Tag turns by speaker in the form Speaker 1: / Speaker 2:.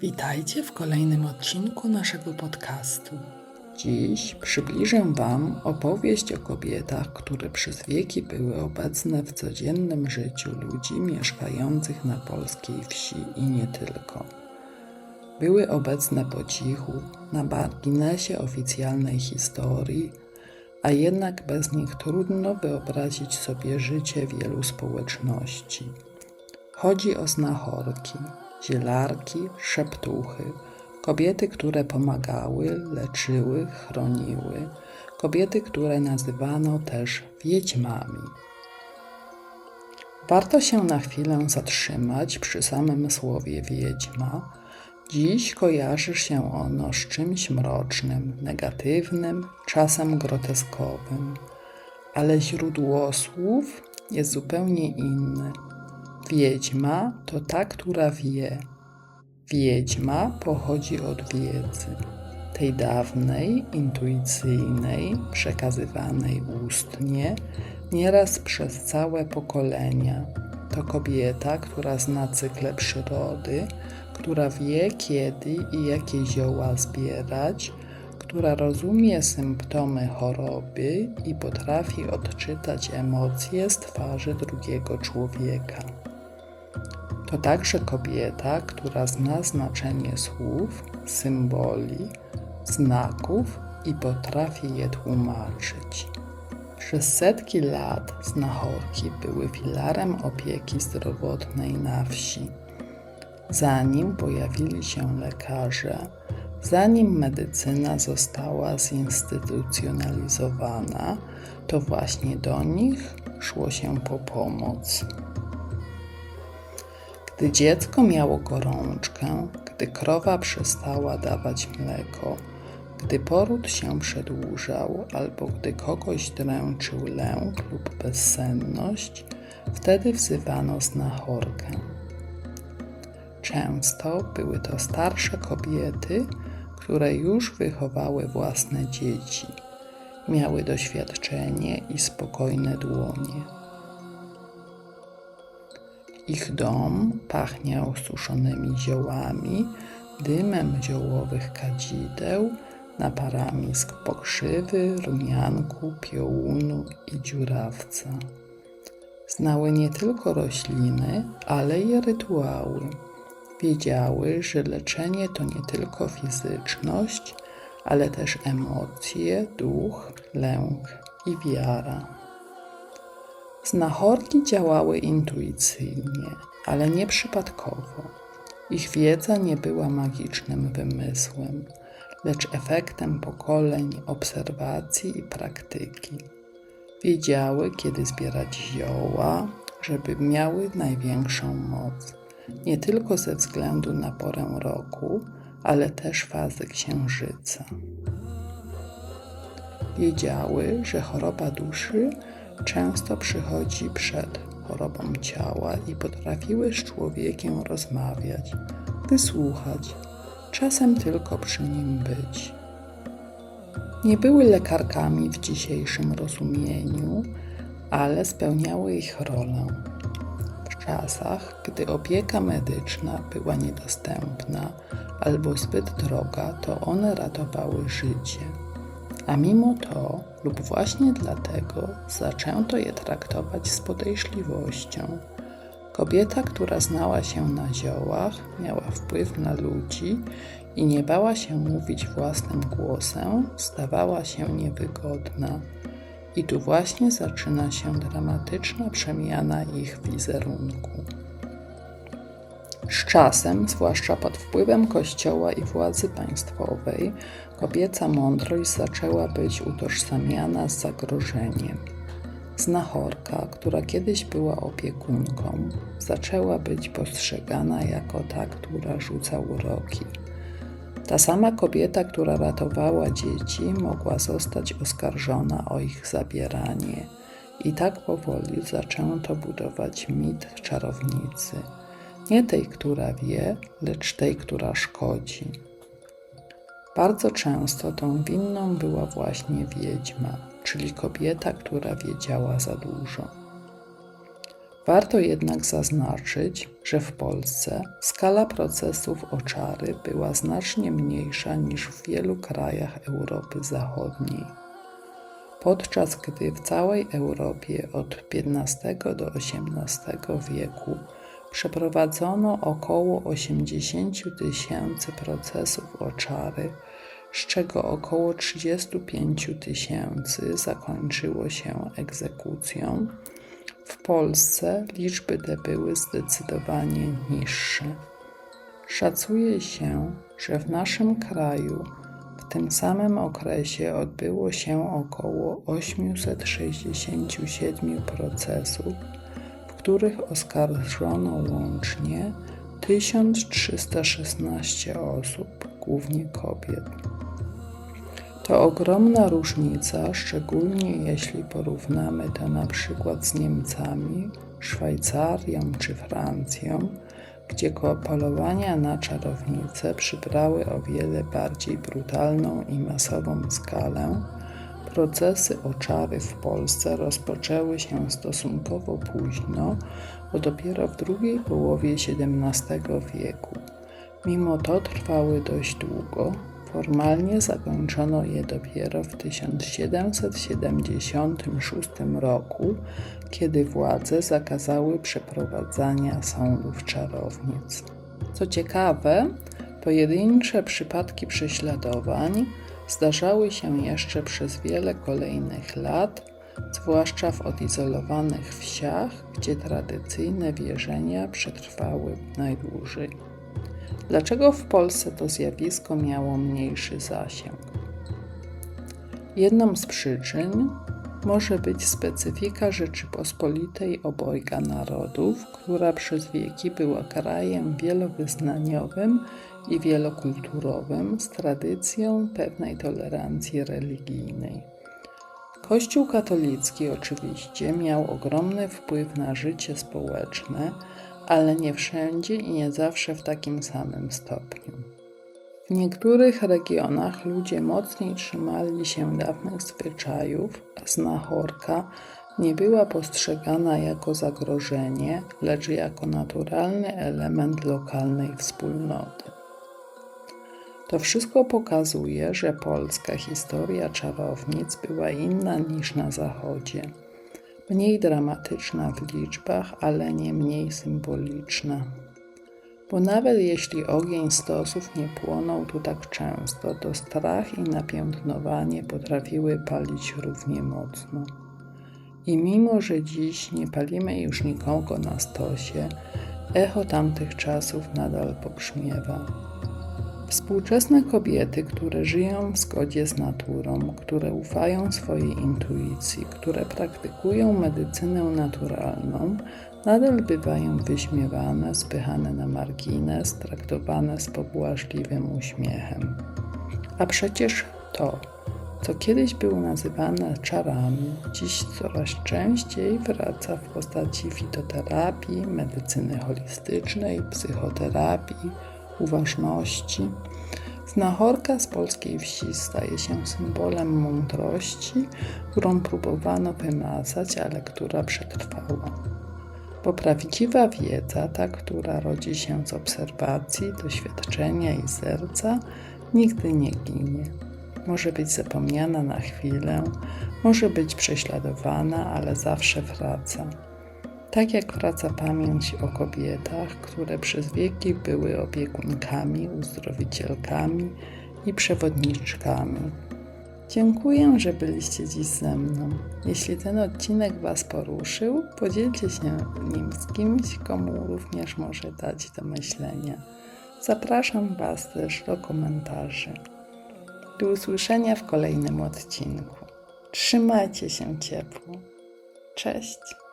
Speaker 1: Witajcie w kolejnym odcinku naszego podcastu. Dziś przybliżę Wam opowieść o kobietach, które przez wieki były obecne w codziennym życiu ludzi mieszkających na polskiej wsi i nie tylko. Były obecne po cichu, na marginesie oficjalnej historii, a jednak bez nich trudno wyobrazić sobie życie wielu społeczności. Chodzi o znachorki, zielarki, szeptuchy, kobiety, które pomagały, leczyły, chroniły, kobiety, które nazywano też wiedźmami. Warto się na chwilę zatrzymać przy samym słowie wiedźma. Dziś kojarzy się ono z czymś mrocznym, negatywnym, czasem groteskowym, ale źródło słów jest zupełnie inne. Wiedźma to ta, która wie. Wiedźma pochodzi od wiedzy, tej dawnej, intuicyjnej, przekazywanej ustnie, nieraz przez całe pokolenia. To kobieta, która zna cykle przyrody, która wie kiedy i jakie zioła zbierać, która rozumie symptomy choroby i potrafi odczytać emocje z twarzy drugiego człowieka. To także kobieta, która zna znaczenie słów, symboli, znaków i potrafi je tłumaczyć. Przez setki lat znachorki były filarem opieki zdrowotnej na wsi. Zanim pojawili się lekarze, zanim medycyna została zinstytucjonalizowana, to właśnie do nich szło się po pomoc. Gdy dziecko miało gorączkę, gdy krowa przestała dawać mleko, gdy poród się przedłużał, albo gdy kogoś dręczył lęk lub bezsenność, wtedy wzywano znachorkę. Często były to starsze kobiety, które już wychowały własne dzieci, miały doświadczenie i spokojne dłonie. Ich dom pachniał suszonymi ziołami, dymem ziołowych kadzideł, naparami z pokrzywy, rumianku, piołunu i dziurawca. Znały nie tylko rośliny, ale i rytuały. Wiedziały, że leczenie to nie tylko fizyczność, ale też emocje, duch, lęk i wiara. Znachorki działały intuicyjnie, ale nie przypadkowo. Ich wiedza nie była magicznym wymysłem, lecz efektem pokoleń obserwacji i praktyki. Wiedziały, kiedy zbierać zioła, żeby miały największą moc, nie tylko ze względu na porę roku, ale też fazy księżyca. Wiedziały, że choroba duszy często przychodzi przed chorobą ciała i potrafiły z człowiekiem rozmawiać, wysłuchać, czasem tylko przy nim być. Nie były lekarkami w dzisiejszym rozumieniu, ale spełniały ich rolę. W czasach, gdy opieka medyczna była niedostępna albo zbyt droga, to one ratowały życie. A mimo to, lub właśnie dlatego, zaczęto je traktować z podejrzliwością. Kobieta, która znała się na ziołach, miała wpływ na ludzi i nie bała się mówić własnym głosem, stawała się niewygodna. I tu właśnie zaczyna się dramatyczna przemiana ich wizerunku. Z czasem, zwłaszcza pod wpływem Kościoła i władzy państwowej, kobieca mądrość zaczęła być utożsamiana z zagrożeniem. Znachorka, która kiedyś była opiekunką, zaczęła być postrzegana jako ta, która rzuca uroki. Ta sama kobieta, która ratowała dzieci, mogła zostać oskarżona o ich zabieranie. I tak powoli zaczęto budować mit czarownicy nie tej, która wie, lecz tej, która szkodzi. Bardzo często tą winną była właśnie wiedźma, czyli kobieta, która wiedziała za dużo. Warto jednak zaznaczyć, że w Polsce skala procesów o czary była znacznie mniejsza niż w wielu krajach Europy Zachodniej. Podczas gdy w całej Europie od XV do XVIII wieku przeprowadzono około 80 tysięcy procesów o czary, z czego około 35 tysięcy zakończyło się egzekucją, w Polsce liczby te były zdecydowanie niższe. Szacuje się, że w naszym kraju w tym samym okresie odbyło się około 867 procesów, których oskarżono łącznie 1316 osób, głównie kobiet. To ogromna różnica, szczególnie jeśli porównamy to na przykład z Niemcami, Szwajcarią czy Francją, gdzie polowania na czarownice przybrały o wiele bardziej brutalną i masową skalę. Procesy o czary w Polsce rozpoczęły się stosunkowo późno, bo dopiero w drugiej połowie XVII wieku. Mimo to trwały dość długo, Formalnie zakończono je dopiero w 1776 roku, kiedy władze zakazały przeprowadzania sądów czarownic. Co ciekawe, pojedyncze przypadki prześladowań zdarzały się jeszcze przez wiele kolejnych lat, zwłaszcza w odizolowanych wsiach, gdzie tradycyjne wierzenia przetrwały najdłużej. Dlaczego w Polsce to zjawisko miało mniejszy zasięg? Jedną z przyczyn może być specyfika Rzeczypospolitej obojga narodów, która przez wieki była krajem wielowyznaniowym i wielokulturowym z tradycją pewnej tolerancji religijnej. Kościół katolicki oczywiście miał ogromny wpływ na życie społeczne, ale nie wszędzie i nie zawsze w takim samym stopniu. W niektórych regionach ludzie mocniej trzymali się dawnych zwyczajów, a znachorka nie była postrzegana jako zagrożenie, lecz jako naturalny element lokalnej wspólnoty. To wszystko pokazuje, że polska historia czarownic była inna niż na Zachodzie mniej dramatyczna w liczbach, ale nie mniej symboliczna. Bo nawet jeśli ogień stosów nie płonął tu tak często, to strach i napiętnowanie potrafiły palić równie mocno. I mimo, że dziś nie palimy już nikogo na stosie, echo tamtych czasów nadal pobrzmiewa. Współczesne kobiety, które żyją w zgodzie z naturą, które ufają swojej intuicji, które praktykują medycynę naturalną, nadal bywają wyśmiewane, spychane na margines, traktowane z pobłażliwym uśmiechem. A przecież to, co kiedyś było nazywane czarami, dziś coraz częściej wraca w postaci fitoterapii, medycyny holistycznej, psychoterapii, uważności. Znachorka z polskiej wsi staje się symbolem mądrości, którą próbowano wymazać, ale która przetrwała. Bo prawdziwa wiedza, ta, która rodzi się z obserwacji, doświadczenia i serca, nigdy nie ginie. Może być zapomniana na chwilę, może być prześladowana, ale zawsze wraca tak jak wraca pamięć o kobietach, które przez wieki były opiekunkami, uzdrowicielkami i przewodniczkami. Dziękuję, że byliście dziś ze mną. Jeśli ten odcinek Was poruszył, podzielcie się nim z kimś, komu również może dać do myślenia. Zapraszam Was też do komentarzy. Do usłyszenia w kolejnym odcinku. Trzymajcie się ciepło. Cześć.